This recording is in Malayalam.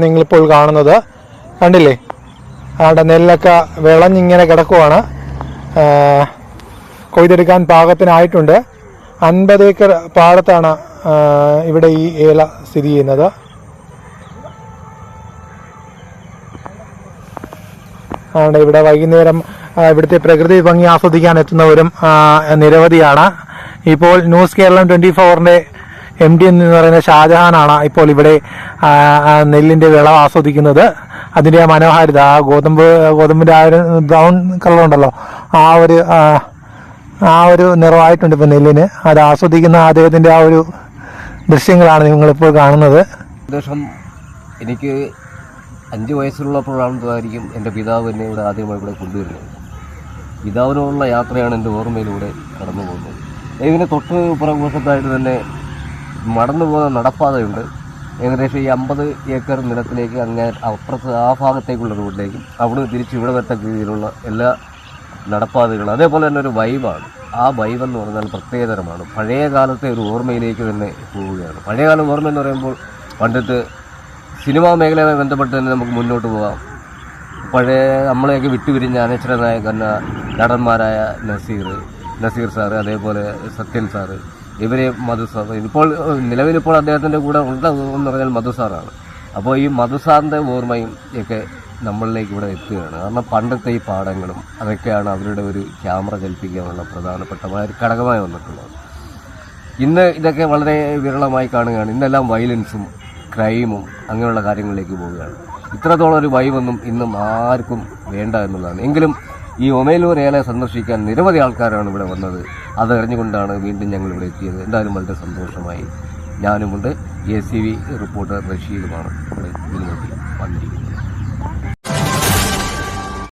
നിങ്ങളിപ്പോൾ കാണുന്നത് കണ്ടില്ലേ? അവിടെ നെല്ലൊക്കെ വിളഞ്ഞിങ്ങനെ കിടക്കുവാണ്. കൊയ്തെടുക്കാൻ പാകത്തിനായിട്ടുണ്ട്. അൻപത് ഏക്കർ പാടത്താണ് ഇവിടെ ഈ ഏല സ്ഥിതി ചെയ്യുന്നത്. അതുകൊണ്ട് ഇവിടെ വൈകുന്നേരം ഇവിടുത്തെ പ്രകൃതി ഭംഗി ആസ്വദിക്കാൻ എത്തുന്നവരും നിരവധിയാണ്. ഇപ്പോൾ ന്യൂസ് കേരളം ട്വന്റി ഫോറിന്റെ എം ഡി എന്ന് പറയുന്ന ഷാജഹാനാണ് ഇപ്പോൾ ഇവിടെ നെല്ലിന്റെ വിളവ് ആസ്വദിക്കുന്നത്. അതിന്റെ ആ മനോഹാരിത ആ ഗോതമ്പ് ഗോതമ്പിന്റെ ആ ഒരു ബ്രൗൺ കളർ ഉണ്ടല്ലോ. ആ ഒരു ആ, ഒരു നിറമായിട്ടുണ്ട് ഇപ്പോൾ നെല്ലിന്. അത് ആസ്വദിക്കുന്ന അദ്ദേഹത്തിന്റെ ആ ഒരു ദൃശ്യങ്ങളാണ് നിങ്ങളിപ്പോൾ കാണുന്നത്. ഏകദേശം എനിക്ക് അഞ്ച് വയസ്സുള്ളപ്പോഴാണെന്നതായിരിക്കും എന്റെ പിതാവ് എന്നെ ഇവിടെ ആദ്യമായി ഇവിടെ കൊണ്ടുവരുന്നത്. പിതാവിനോടുള്ള യാത്രയാണ് എന്റെ ഓർമ്മയിലൂടെ കടന്നു പോകുന്നത് ഇതിന് തൊട്ട് പുറകുവശത്തായിട്ട് തന്നെ മടന്നു പോകുന്ന നടപ്പാതയുണ്ട്. ഏകദേശം ഈ അമ്പത് ഏക്കർ നിലത്തിലേക്ക് അങ്ങനെ അപ്പുറത്ത് ആ ഭാഗത്തേക്കുള്ള റോഡിലേക്കും അവിടെ തിരിച്ച് ഇവിടെ വരത്തക്ക രീതിയിലുള്ള എല്ലാ നടപ്പാതകളും അതേപോലെ തന്നെ ഒരു വൈബാണ് ആ വൈബ് എന്ന് പറഞ്ഞാൽ പ്രത്യേകതരമാണ്. പഴയ കാലത്തെ ഒരു ഓർമ്മയിലേക്ക് തന്നെ പോവുകയാണ്. പഴയകാലം ഓർമ്മ എന്ന് പറയുമ്പോൾ പണ്ടത്തെ സിനിമാ മേഖലയുമായി ബന്ധപ്പെട്ട് തന്നെ നമുക്ക് മുന്നോട്ട് പോകാം. പഴയ നമ്മളെയൊക്കെ വിട്ടുപിരിഞ്ഞ അനശ്വരനായ കന്ന നടന്മാരായ നസീർ നസീർ സാറ് അതേപോലെ സത്യൻ സാറ് ഇവരെ മധുസാർ ഇപ്പോൾ നിലവിലിപ്പോൾ അദ്ദേഹത്തിന്റെ കൂടെ ഉള്ളത് എന്ന് പറഞ്ഞാൽ മധു സാറാണ്. അപ്പോൾ ഈ മധു സാറിന്റെ ഓർമ്മയും ഒക്കെ നമ്മളിലേക്ക് ഇവിടെ എത്തുകയാണ്. കാരണം പണ്ടത്തെ ഈ പാഠങ്ങളും അതൊക്കെയാണ് അവരുടെ ഒരു ക്യാമറ കൽപ്പിക്കാനുള്ള പ്രധാനപ്പെട്ട ഒരു ഘടകമായി വന്നിട്ടുള്ളത്. ഇന്ന് ഇതൊക്കെ വളരെ വിരളമായി കാണുകയാണ്. ഇന്നെല്ലാം വയലൻസും ക്രൈമും അങ്ങനെയുള്ള കാര്യങ്ങളിലേക്ക് പോവുകയാണ്. ഇത്രത്തോളം ഒരു വൈബൊന്നും ഇന്നും ആർക്കും വേണ്ട എന്നുള്ളതാണ്. എങ്കിലും ഈ ഒമേലൂർ ഏലെ സന്ദർശിക്കാൻ നിരവധി ആൾക്കാരാണ് ഇവിടെ വന്നത് അതറിഞ്ഞുകൊണ്ടാണ് വീണ്ടും ഞങ്ങൾ ഇവിടെ എത്തിയത്. എന്തായാലും വളരെ സന്തോഷമായി. ഞാനുമുണ്ട് എ സി വി റിപ്പോർട്ടർ റഷീദുമാണ് ഇവിടെ ഇതിനു വന്നിരിക്കുന്നത്.